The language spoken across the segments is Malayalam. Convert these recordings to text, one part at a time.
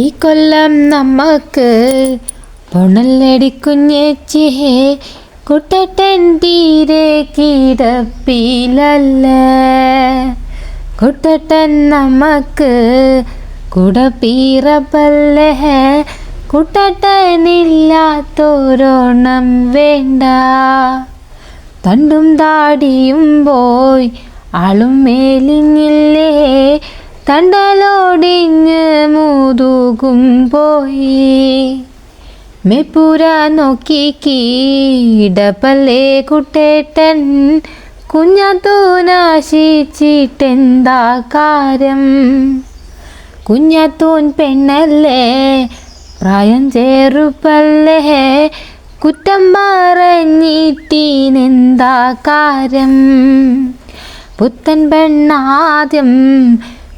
ഈ കൊല്ലം നമുക്ക് പൊണല്ലടി കുഞ്ഞേച്ചിയെ കുട്ടട്ടൻ തീരെ കിടപ്പിലല്ല? കുട്ടട്ടൻ നമുക്ക് കുടപ്പീറപ്പല്ലേ? കുട്ടട്ടനില്ലാത്തോരോണം വേണ്ട. തണ്ടും താടിയും പോയി ആളും മേലിഞ്ഞില്ലേ? തണ്ടലോടിഞ്ഞ് മുതുകും പോയി. മെപ്പുര നോക്കി കീടപ്പല്ലേ കുട്ടേട്ടൻ? കുഞ്ഞാത്തൂനാശിച്ചിട്ടെന്താ കാര്യം? കുഞ്ഞാത്തൂൻ പെണ്ണല്ലേ? പ്രായം ചേറുപ്പല്ലേ? കുറ്റം പറഞ്ഞിട്ടീനെന്താ കാര്യം? പുത്തൻ പെണ്ണാദ്യം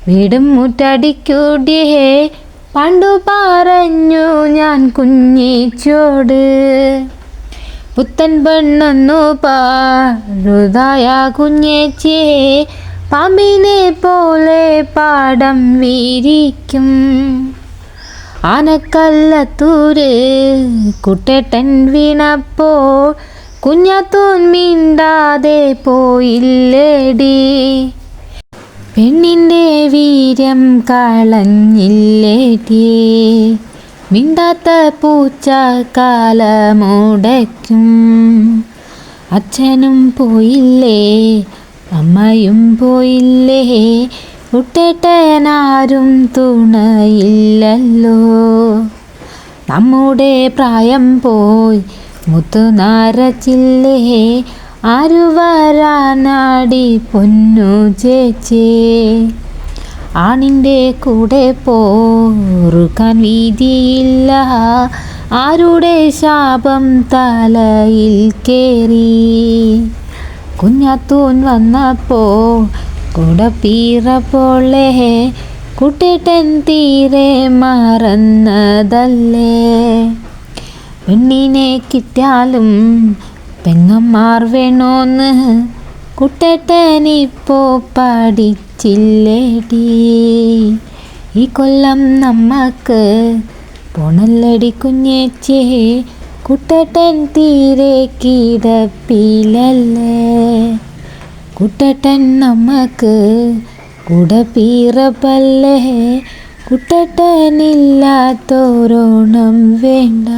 വീടും മുറ്റടിക്കൂടിയേ. പണ്ടു പറഞ്ഞു ഞാൻ കുഞ്ഞിച്ചോട്. പുത്തൻ പെണ്ണെന്നു പാഴുതായ കുഞ്ഞേച്ചിയെ. പാമ്പിനെ പോലെ പാടം വീരിക്കും. ആനക്കല്ലത്തൂര് കുട്ടേട്ടൻ വീണപ്പോൾ കുഞ്ഞാത്തൂൻ മിണ്ടാതെ പോയില്ലേടി. പെണ്ണിന്റെ വീര്യം കളഞ്ഞില്ലേടി മിണ്ടാത്ത പൂച്ച കാലമുടയ്ക്കും. അച്ഛനും പോയില്ലേ? അമ്മയും പോയില്ലേ? കുട്ടേട്ടനാരും തുണയില്ലല്ലോ. നമ്മുടെ പ്രായം പോയി മുത്തു നാരച്ചില്ലേ? ആരു വരാനാടി പൊന്നു ചേച്ചേ. ആണിന്റെ കൂടെ പോറുക്കാൻ വീതിയില്ല. ആരുടെ ശാപം തലയിൽ കേറി? കുഞ്ഞാത്തൂൻ വന്നപ്പോ കുടപ്പീറ പോലെ കുട്ടിട്ടൻ തീരെ മറന്നതല്ലേ. പെണ്ണിനെ കിട്ടിയാലും പെങ്ങന്മാർ വേണോന്ന് കുട്ടേട്ടനിപ്പോ പഠിച്ചില്ലേടി. ഈ കൊല്ലം നമ്മക്ക് പൊണല്ലടി കുഞ്ഞേച്ചേ. കുട്ടേട്ടൻ തീരെ കിടപ്പിലല്ലേ. കുട്ടേട്ടൻ നമ്മക്ക് കുടപ്പീറപ്പല്ലേ കുട്ടേട്ടനില്ലാത്തോരോണം വേണ്ട.